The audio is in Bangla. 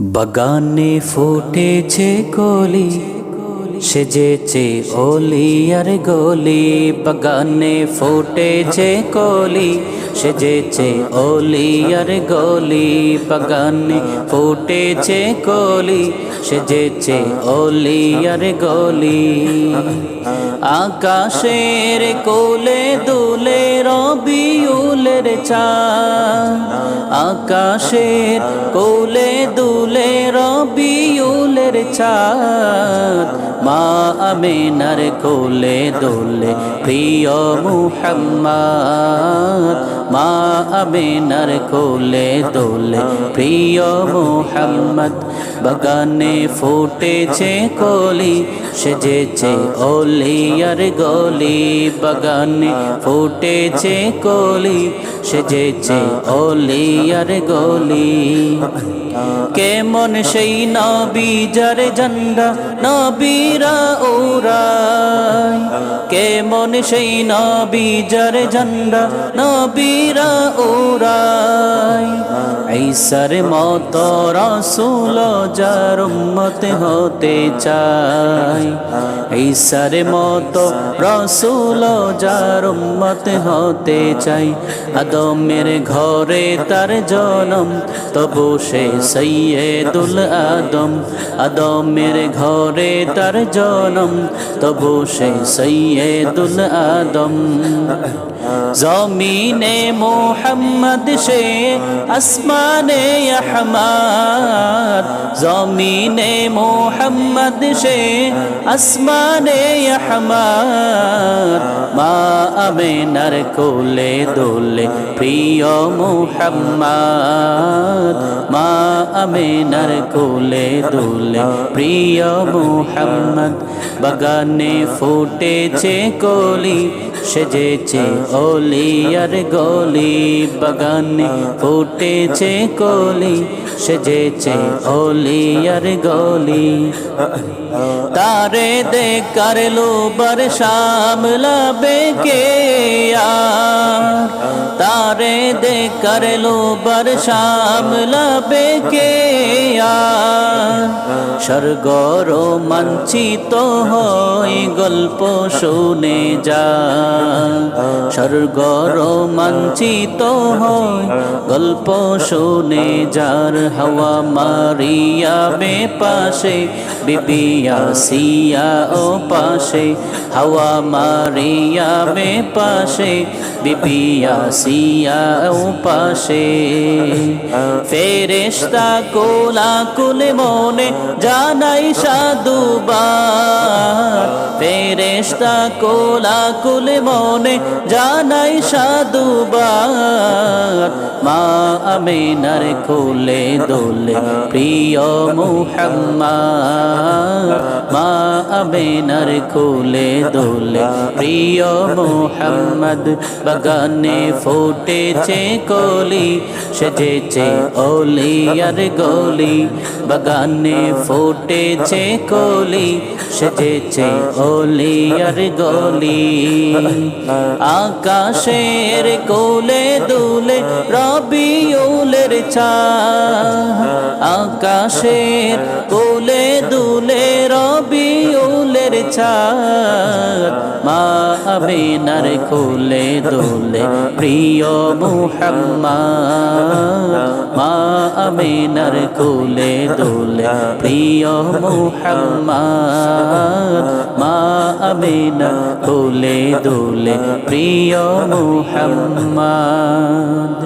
বাগানে ফুটেছে কলি, সেজেছে ওলি আর গলি। বাগানে ফুটেছে কলি, সেজেছে ওলি আর গলি। বাগানে ফুটেছে কলি, সেজেছে ওলি আর গলি। আকাশের কোলে দুলে রবিউলের চা আকাশের কোলে দুলে রবিউলের চাঁদ। মা আমিনার কোলে দোলে প্রিয় মুহাম্মা আমিনার কোলে দোলে। প্রিয় মোহাম্মদ বাগানে ফুটেছে কলি সেজেছে ওলিয়ার গলি। বাগানে ফুটেছে কলি সেজেছে ওলিয়ার গলি। কেমন সেই নবী যার ঝান্ডা, নবীরা ওরাই কেমন সেই নবী যার ঝান্ডা, নবীরা ঈসার মত রসুল যার উম্মত হতে চাই। ঈসার মত রসুল যার উম্মত হতে চাই। আদমের ঘরে তার জনম, তবু সে সৈয়দুল আদম। আদমের ঘরে তার জনম, তবু সে সৈয়দুল আদম। জমিনে মোহাম্মদ সে আসমানে আহমাদ জমিনে মোহাম্মদ সে আসমানে আহমাদ মা আমেনার কোলে দোলে প্রিয় মোহাম্মদ আমেনার কোলে দোলে, প্রিয় মোহাম্মদ, বাগানে ফুটেছে কলি, সেজেছে ওলিয়ার গলি, বাগানে ফুটেছে কলি, সেজেছে ওলিয়ার গলি। তারে দে করল বার শামলাবে কে আর? তারে দে করল বার শামলাবে কে আর? স্বর্গর মাঞ্চিত হয় গল্প শুনে যা। স্বর্গর মাঞ্চিত হয় গল্প শুনে যার হাওয়া মারিয়া বে পাশে বিবিয়া সিয়া ও পাশে, হাওয়া মারিয়া বে পাশে বিবিয়া সিয়া ও পাশে। ফেরেশতা কোলা কুলে মনে জানাই সাধুবার ফেরেশতা কোলা কুলে মনে জানাই সাধুবার মা আমিনার কোলে দোলে, প্রিয় মুহাম্মদ। মা আমিনার কোলে দোলে। প্রিয় মুহাম্মদ, বাগানে ফুটেছে কলি, সেজেছে ওলিয়ার গলি। বাগানে ফুটেছে কলি, সেজেছে ওলিয়ার গলি। আকাশের কোলে দুলে রবিউলের চা আকাশের কোলে দুলে রবিউলের চাঁদ মা আমিনার কোলে দোলে, প্রিয় মুহাম্মদ। মা আমিনার কোলে দোলে, প্রিয় মুহাম্মদ। মা আমিনার কোলে দোলে, প্রিয় মুহাম্মদ।